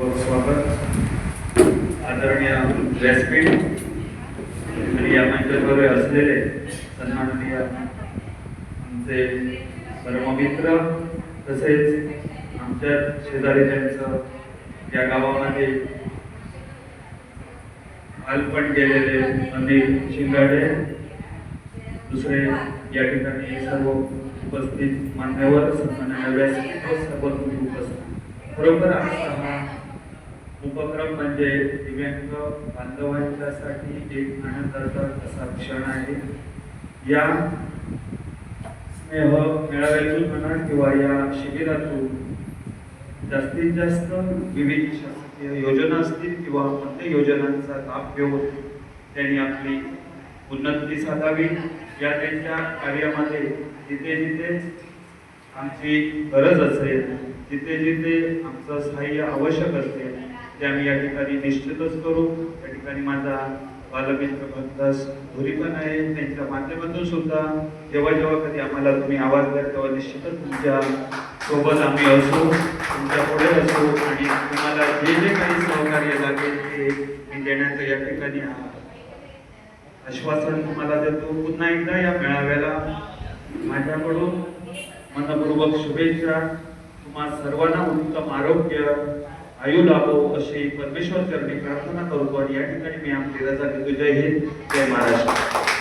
स्वागत। आदरणीय व्यासपीठ आणि या मंचावर असलेले सन्माननीय आमचे परममित्र तसेच आमच्या शेजारी त्यांचं या गावामध्ये बालपण गेलेले अनिल शिंगाडे दुसरे या ठिकाणी सर्व उपस्थित मान्यवर सन्माननीय व्यासपीठ सर्व उपस्थित. खरोखर आजचा उपक्रम म्हणजे दिव्यांग बांधवांच्यासाठी एक आनंदाचा असा क्षण आहे. या स्नेह मेळाव्यातून म्हणा किंवा या शिबिरातून जास्तीत जास्त विविध शासकीय योजना असतील किंवा कोणत्या योजनांचा लाभ घेऊन त्यांनी आपली उन्नती साधावी. या त्यांच्या कार्यामध्ये जिथे जिथे आमची गरज असेल जिथे जिथे आमचं सहाय्य आवश्यक असेल ते आम्ही या ठिकाणी निश्चितच करू. या ठिकाणी माझा बालमित्र भक्तास धुरी पण आहे. त्यांच्या माध्यमातून सुद्धा जेव्हा जेव्हा कधी आम्हाला तुम्ही आवाज द्या तेव्हा निश्चितच तुमच्यासोबत आम्ही असू तुमच्यापुढे असू आणि तुम्हाला जे जे काही सहकार्य लागेल ते मी देण्याचं या ठिकाणी आश्वासन तुम्हाला देतो. पुन्हा एकदा या मेळाव्याला माझ्याकडून मनपूर्वक शुभेच्छा. तुम्हा सर्वांना उत्तम आरोग्य. आयु लाभो अशी परमेश्वर चरणी प्रार्थना करतो आणि या ठिकाणी मी आपली रजा घेतो जय हिंद जय महाराष्ट्र